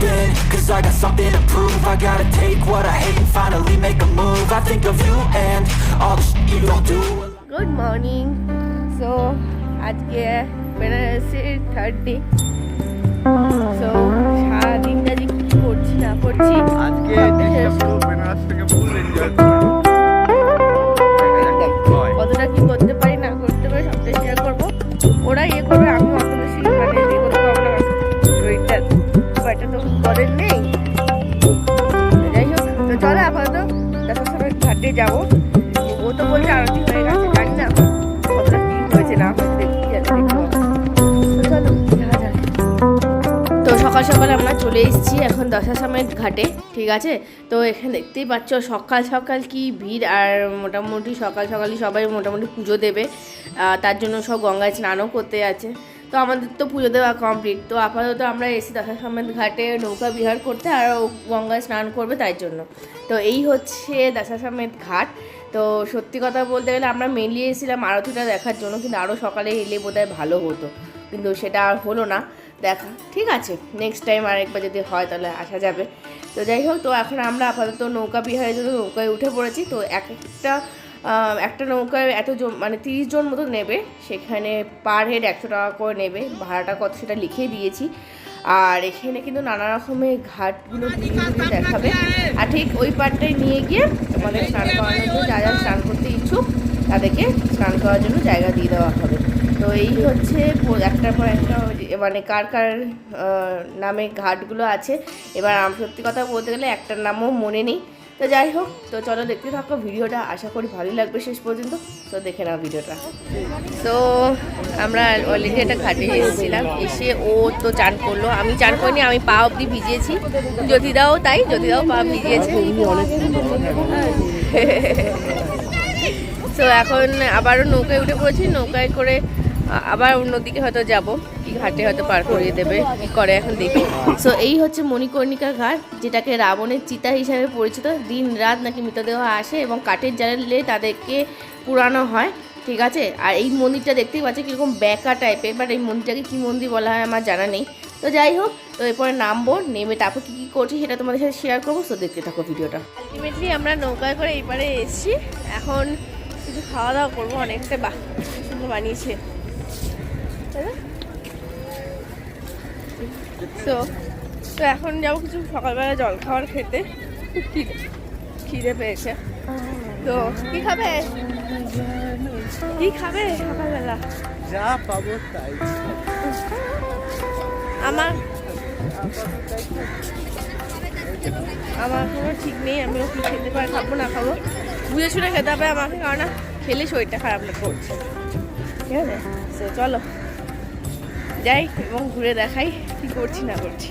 been Cause I got something to prove I gotta take what I hate and finally make a move I think of you and all the shit you don't do good morning So আজকে বেনারসের third day so সারাদিনটা যে কী করছি না করছি আজকে যাব। ও তো বলছে আরতি হয়ে গেছে, জানি না। সকাল সকাল আমরা চলে এসেছি এখন দশাসামের ঘাটে, ঠিক আছে? তো এখানে দেখতেই পাচ্ছ সকাল সকাল কি ভিড়, আর মোটামুটি সকাল সকালই সবাই মোটামুটি পুজো দেবে। তার জন্য সব গঙ্গায় স্নানও করতে আছে তো আমাদের তো পুজো দেওয়া কমপ্লিট তো আপাতত আমরা এসি দশাসামের ঘাটে নৌকা বিহার করতে আর গঙ্গায় স্নান করবে তাই জন্য। তো এই হচ্ছে দশাসামের ঘাট। তো সত্যি কথা বলতে গেলে আমরা মেনলি এসেছিলাম আরতিটা দেখার জন্য, কিন্তু আরও সকালে এলে বোধহয় ভালো হতো। কিন্তু সেটা আর হলো না। দেখা, ঠিক আছে নেক্সট টাইম আরেকবার যদি হয় তাহলে আসা যাবে। তো যাই হোক, তো এখন আমরা আপাতত নৌকা বিহারের জন্য নৌকায় উঠে পড়েছি। তো এক একটা একটা নৌকায় এত মানে তিরিশ জন মতো নেবে, সেখানে পার হেড একশো টাকা করে নেবে, ভাড়াটা কত সেটা লিখে দিয়েছি। আর এখানে কিন্তু নানা রকমের ঘাটগুলো দেখাবে। আর ঠিক ওই পারটায় নিয়ে গিয়ে তোমাদের স্নান করানোর জন্য যা যা স্নান করতে ইচ্ছুক, তাদেরকে স্নান করার জন্য জায়গা দিয়ে দেওয়া হবে। তো এই হচ্ছে একটার পর একটা মানে কার কার নামে ঘাটগুলো আছে। এবার আমি সত্যি কথা বলতে গেলে একটার নামও মনে নেই। তো যাই হোক, তো চলো দেখতে থাকো, ভিডিওটা আশা করি ভালোই লাগবে শেষ পর্যন্ত। তো দেখে নাও ভিডিওটা। তো আমরা অলরেডি একটা ঘাটে এসেছিলাম, এসে ও তো চান করল। আমি চান করিনি, আমি পা অবধি ভিজিয়েছি। জ্যোতিদাও তাই, জ্যোতিদাও পা ভিজিয়েছে। তো এখন আবারও নৌকায় উঠে পড়েছি, নৌকায় করে আবার অন্যদিকে হয়তো যাব কি ঘাটে হয়তো পার করিয়ে দেবে কি করে এখন দেখি। সো এই হচ্ছে মণিকর্ণিকা ঘাট যেটাকে রাবণের চিতা হিসাবে পরিচিত। দিন রাত নাকি মৃতদেহ আসে এবং কাঠের জ্বালে তাদেরকে পুরানো হয় ঠিক আছে? আর এই মন্দিরটা দেখতেই পাচ্ছি কীরকম ব্যাকা টাইপের বাট এই মন্দিরটাকে কী মন্দির বলা হয় আমার জানা নেই। তো যাই হোক তো এরপরে নামবো নেমে তারপর কী কী করছি সেটা তোমাদের সাথে শেয়ার করব তো দেখতে থাকো ভিডিওটা। আলটিমেটলি আমরা নৌকায় করে এইবারে এসেছি এখন কিছু খাওয়া দাওয়া করব অনেকটা বা সুন্দর বানিয়েছে। তো তো এখন যাব কিছু সকালবেলা জল খাবার খেতে। খিদে খিদে পেয়েছে। তো কি খাবে? কি খাবে সকালবেলা? যা পাবো তাই। আমার আমার কোনো ঠিক নেই আমিও কি খেতে পারি খাব না খাব। বুঝে শুনে খেতে হবে আমাকে কারণ খেলে শরীরটা খারাপ না করছে ঠিক আছে? তো চলো। যাই এবং ঘুরে দেখাই কি করছি না করছি।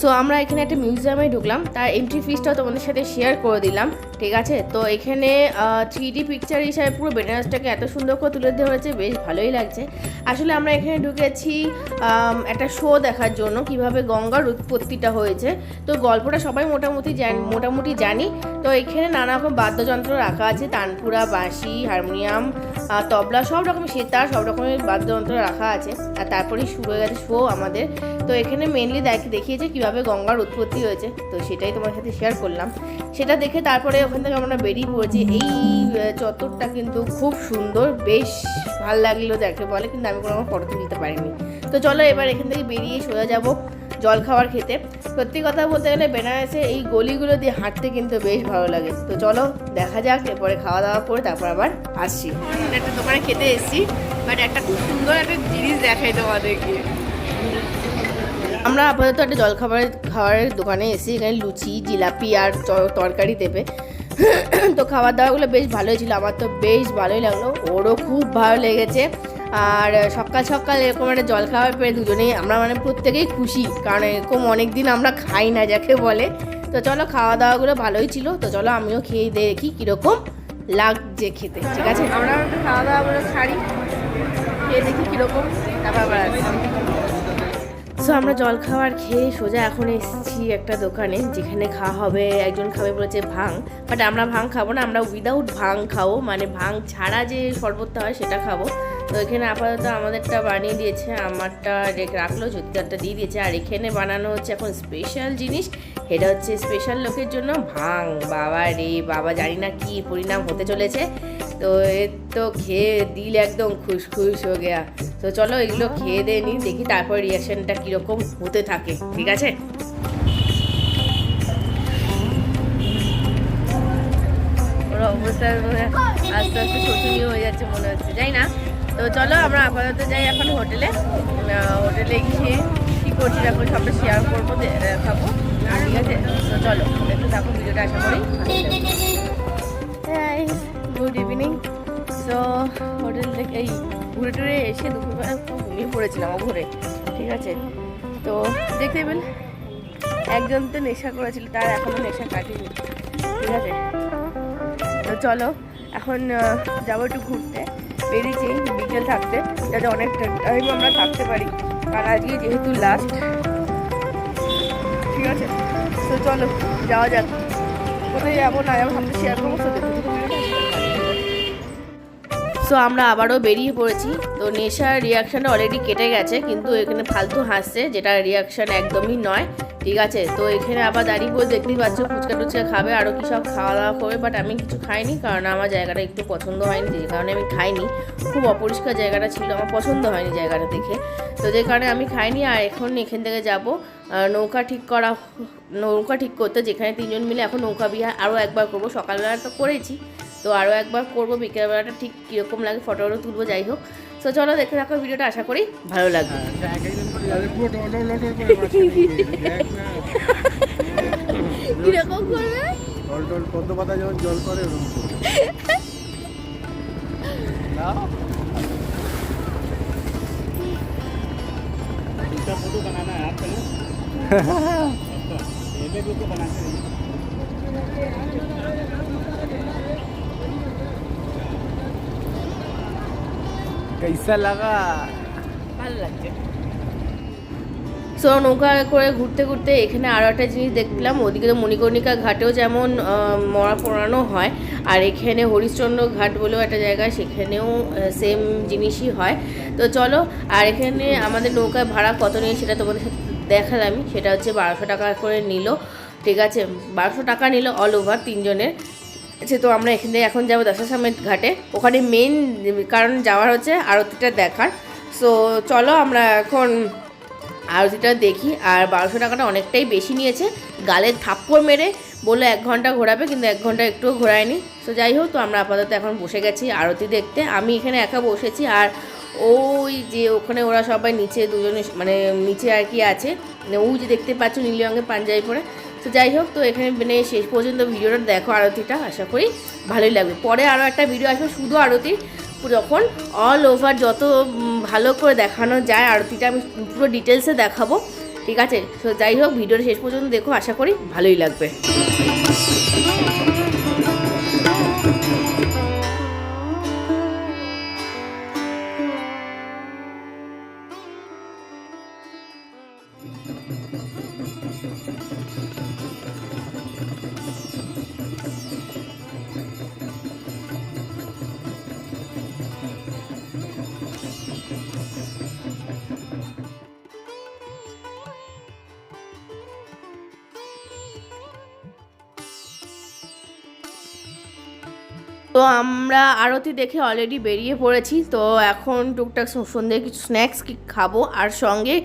সো আমরা এখানে একটা মিউজিয়ামে ঢুকলাম। তার এন্ট্রি ফিসটাও তোমাদের সাথে শেয়ার করে দিলাম। ঠিক আছে? তো এখানে থ্রি ডি পিকচার হিসাবে পুরো বেনারসটাকে এত সুন্দর করে তুলে ধরেছে বেশ ভালোই লাগছে। আসলে আমরা এখানে ঢুকেছি একটা শো দেখার জন্য, কীভাবে গঙ্গার উৎপত্তিটা হয়েছে। তো গল্পটা সবাই মোটামুটি জান- মোটামুটি জানি। তো এখানে নানা রকম বাদ্যযন্ত্র রাখা আছে, তানপুরা, বাঁশি, হারমোনিয়াম তবলা, সব রকমের সেতার সব রকমের বাদ্যযন্ত্র রাখা আছে। আর তারপরেই শুরু হয়ে গেছে শো আমাদের। তো এখানে মেনলি দেখিয়েছে কীভাবে গঙ্গার উৎপত্তি হয়েছে, তো সেটাই তোমার সাথে শেয়ার করলাম। সেটা দেখে তারপরে ওখান থেকে আমরা বেরিয়ে পড়েছি। এই চত্বরটা কিন্তু খুব সুন্দর, বেশ ভালো লাগল দেখে বলে, কিন্তু আমি কোনো ফটো তুলতে পারিনি। তো চলো এবার এখান থেকে বেরিয়ে সোজা যাব জল খাবার খেতে। সত্যি কথা বলতে গেলে বেনারসে এই গলিগুলো দিয়ে হাঁটতে কিন্তু বেশ ভালো লাগে। তো চলো দেখা যাক, এরপরে খাওয়া দাওয়া করে তারপর আবার আসছি। একটা দোকানে খেতে এসেছি বাট একটা খুব সুন্দর একটা জিনিস দেখাই তোমাদেরকে। আমরা আপাতত একটা জলখাবার খাবারের দোকানে এসেছি, এখানে লুচি, জিলাপি আর তরকারি দেবে। তো খাবার দাওয়াগুলো বেশ ভালোই ছিল, আমার তো বেশ ভালোই লাগল, ওরও খুব ভালো লেগেছে। আর সকাল সকাল এরকম একটা জল খাবার পেয়ে দুজনেই আমরা মানে প্রত্যেকেই খুশি, কারণ এরকম অনেক দিন আমরা খাই না যাকে বলে। তো চলো খাওয়া দাওয়াগুলো ভালোই ছিল, তো চলো আমিও খেয়ে দেখি কীরকম লাগছে খেতে, ঠিক আছে? আমরা খাওয়া দাওয়াগুলো ছাড়ি খেয়ে দেখি কীরকম সো আমরা জল খাওয়ার খেয়ে সোজা এখন এসেছি একটা দোকানে, যেখানে খাওয়া হবে, একজন খাবে বলেছে ভাং। বাট আমরা ভাং খাব না, আমরা উইদাউট ভাং খাব মানে ভাং ছাড়া যে শরবতটা হয় সেটা খাব। তো এখানে আপাতত আমাদেরটা বানিয়ে দিয়েছে, আমারটা রেখে রাখল জ্যোতিকারটা দিয়ে দিয়েছে। আর এখানে বানানো হচ্ছে এখন স্পেশাল জিনিস এটা হচ্ছে স্পেশাল লোকের জন্য ভাং। বাবা রে, বাবা জানি না কি পরিণাম হতে চলেছে। তো এর তো খেয়ে দিল একদম খুশ খুশ হয়ে গেয়া। তো চলো এগুলো খেয়ে দিয়ে নিই, দেখি তারপর রিয়াকশনটা কীরকম হতে থাকে, ঠিক আছে? ওর অবস্থা আস্তে আস্তে শোচনীয় হয়ে যাচ্ছে মনে হচ্ছে যাই না তো চলো আমরা আপাতত যাই এখন হোটেলে। হোটেলে গিয়ে কী করছি এখন সবটা শেয়ার করব দেখাবো ঠিক আছে? তো চলো, দেখতে থাকো ভিডিওটা, আশা করি। গুড ইভিনিং সো হোটেল থেকে এই ঘুরে টুরে এসে দুপুরবেলা ঘুমিয়ে পড়েছিলাম ঘুরে। ঠিক আছে? তো দেখতে পেল, একজন তো নেশা করেছিল, তার এখনও নেশা কাটেনি। ঠিক আছে? তো চলো, এখন যাব একটু ঘুরতে। বেরিয়েছি বিকেল থাকতে, যাতে অনেক টাইম আমরা থাকতে পারি। কারণ আজকে যেহেতু লাস্ট ঠিক আছে? তো চলো, যাওয়া যাক। কোথায় যাব না যাব সবটা শেয়ার করব সো আমরা আবারও বেরিয়ে পড়েছি। তো নেশার রিয়াকশানটা অলরেডি কেটে গেছে, কিন্তু এখানে ফালতু হাসছে, যেটা রিয়াকশান একদমই নয়। ঠিক আছে, তো এখানে আবার দাঁড়িয়ে বলে দেখতেই পাচ্ছ ফুচকা টুচকা খাবে আরও কি সব খাওয়া দাওয়া করবে বাট আমি কিছু খাইনি কারণ আমার জায়গাটা একটু পছন্দ হয়নি, যে কারণে আমি খাইনি। খুব অপরিষ্কার জায়গাটা ছিল, আমার পছন্দ হয়নি জায়গাটা দেখে। তো যে কারণে আমি খাইনি আর এখন এখান থেকে যাব। নৌকা ঠিক করা, নৌকা ঠিক করতে যেখানে তিনজন মিলে এখন নৌকা বিহার আরও একবার করব। সকালবেলা তো করেছি, তো আরও একবার করব, বিকেলবেলাটা ঠিক কীরকম লাগে ফটোগুলো তুলবো, যাই হোক। তো চলো দেখে থাকো ভিডিওটা, আশা করি ভালো লাগবে। কীরকম করবে জল টল পদ্ম পাতা যখন জল করে ওরকম করে। না? कैसा लगा ভালো লাগছে সো নৌকা করে ঘুরতে ঘুরতে এখানে আরও একটা জিনিস দেখলাম, ওদিকে তো মণিকর্ণিকা ঘাটেও যেমন মরা পোড়ানো হয়, আর এখানে হরিশ্চন্দ্র ঘাট বলেও একটা জায়গা, সেখানেও সেম জিনিসই হয়। তো চলো, আর এখানে আমাদের নৌকায় ভাড়া কত নিয়ে সেটা তোমাদের সাথে দেখালামই সেটা হচ্ছে বারোশো টাকা করে নিল, ঠিক আছে? বারোশো টাকা নিল অল ওভার তিনজনের। আচ্ছা তো আমরা এখান এখন যাব দশাসামেত ঘাটে। ওখানে মেন কারণ যাওয়ার হচ্ছে আরতিটা দেখার। সো চলো, আমরা এখন আরতিটা দেখি, আর বারোশো টাকাটা অনেকটাই বেশি নিয়েছে। গালে থাপ্পড় মেরে বলল এক ঘণ্টা ঘোরাবে, কিন্তু এক ঘণ্টা একটুও ঘোরায়নি। তো যাই হোক, তো আমরা আপাতত এখন বসে গেছি আরতি দেখতে। আমি এখানে একা বসেছি, আর ওই যে ওখানে ওরা সবাই নিচে দুজনে মানে নিচে আর কি আছে। মানে ওই যে দেখতে পাচ্ছ নীল রঙের পাঞ্জাবি পরে। তো যাই হোক, তো এখানে মানে শেষ পর্যন্ত ভিডিওটা দেখো আরতিটা, আশা করি ভালোই লাগবে। পরে আরও একটা ভিডিও আসবে, শুধু আরতির যখন অল ওভার যত ভালো করে দেখানো যায়, আরতিটা আমি পুরো ডিটেলসে দেখাবো, ঠিক আছে? তো যাই হোক, ভিডিওটা শেষ পর্যন্ত দেখো, আশা করি ভালোই লাগবে। তো আমরা আরতি দেখে অলরেডি বেরিয়ে পড়েছি। তো এখন টুকটাক সন্ধ্যে কিছু স্ন্যাক্স কি খাব, আর সঙ্গে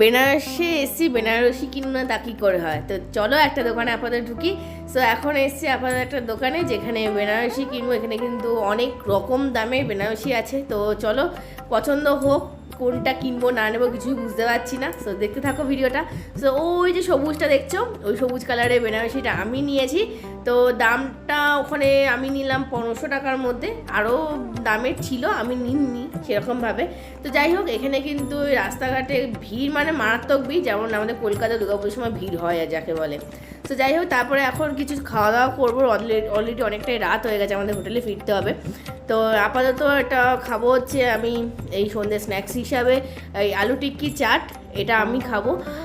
বেনারসে এসছি, বেনারসি কিনবো না তা কী করে হয়? তো চলো একটা দোকানে আপাতত ঢুকি। সো এখন এসছি আপাতত একটা দোকানে, যেখানে বেনারসি কিনবো, এখানে কিন্তু অনেক রকম দামে বেনারসি আছে। তো চলো, পছন্দ হোক, কোনটা কিনবো না নেব কিছুই বুঝতে পারছি না। সো দেখতে থাকো ভিডিওটা। সো ওই যে সবুজটা দেখছ, ওই সবুজ কালারের বেনারসিটা আমি নিয়েছি। তো দামটা ওখানে আমি নিলাম পনেরোশো টাকার মধ্যে। আরও দামের ছিল, আমি নিইনি সেরকমভাবে। তো যাই হোক, এখানে কিন্তু রাস্তাঘাটে ভিড় মানে মারাত্মক ভিড়, যেমন আমাদের কলকাতা দুর্গাপুজোর সময় ভিড় হয় যাকে বলে। তো যাই হোক, তারপরে এখন কিছু খাওয়া দাওয়া করব অলরেডি অনেকটাই রাত হয়ে গেছে, আমাদের হোটেলে ফিরতে হবে। তো আপাতত এটা খাব হচ্ছে আমি এই সন্ধ্যে স্ন্যাক্স হিসাবে, এই আলু টিক্কি চাট, এটা আমি খাব।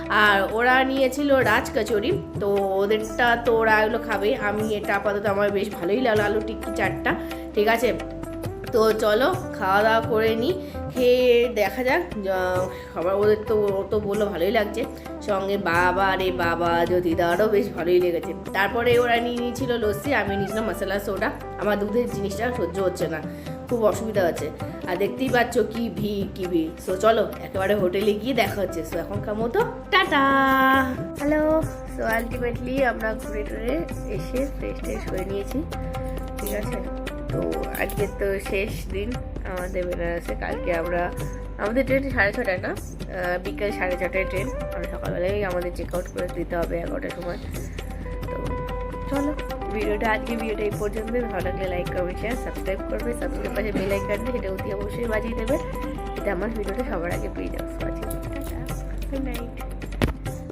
আর ওরা নিয়েছিল রাজ কচুরি, তো ওদেরটা তো ওরা এগুলো খাবে। আমি এটা আপাতত আমার বেশ ভালোই লাগল আলু টিক্কি চারটা ঠিক আছে? তো চলো, খাওয়া দাওয়া করে নিই খেয়ে দেখা যাক সবার ওদের তো, ও তো বলল ভালোই লাগছে। সঙ্গে বাবা রে বাবা যদি জ্যোতিদারও বেশ ভালোই লেগেছে। তারপরে ওরা নিয়ে নিয়েছিল লস্যি, আমি নিয়েছিলাম মশলা, সোডা। আমার দুধের জিনিসটা সহ্য হচ্ছে না, খুব অসুবিধা হচ্ছে। আর দেখতেই পাচ্ছ কি ভিড় কি ভিড়। সো চলো, একেবারে হোটেলে গিয়ে দেখা হচ্ছে। সো এখনকার মতো টাটা! হ্যালো সো আলটিমেটলি আমরা ঘুরে টুরে এসে ফ্রেশ ট্রেশ হয়ে নিয়েছি। ঠিক আছে? তো আজকে তো শেষ দিন। আমাদের বেনারসে কালকে আমরা আমাদের ট্রেন সাড়ে ছটায় না? বিকেল সাড়ে ছটায় ট্রেন আমরা সকালবেলায় আমাদের চেক আউট করে দিতে হবে এগারোটার সময়। তো চলো, ভিডিওটা আজকে ভিডিওটা এই পর্যন্ত ভালো লাগলে লাইক করবে শেয়ার সাবস্ক্রাইব করবে। সাবস্ক্রাইব পাশে বেল আইকনটা সেটা অতি অবশ্যই বাজিয়ে দেবে। এটা আমার ভিডিওটা সবার আগে পেয়ে যাবে। Good night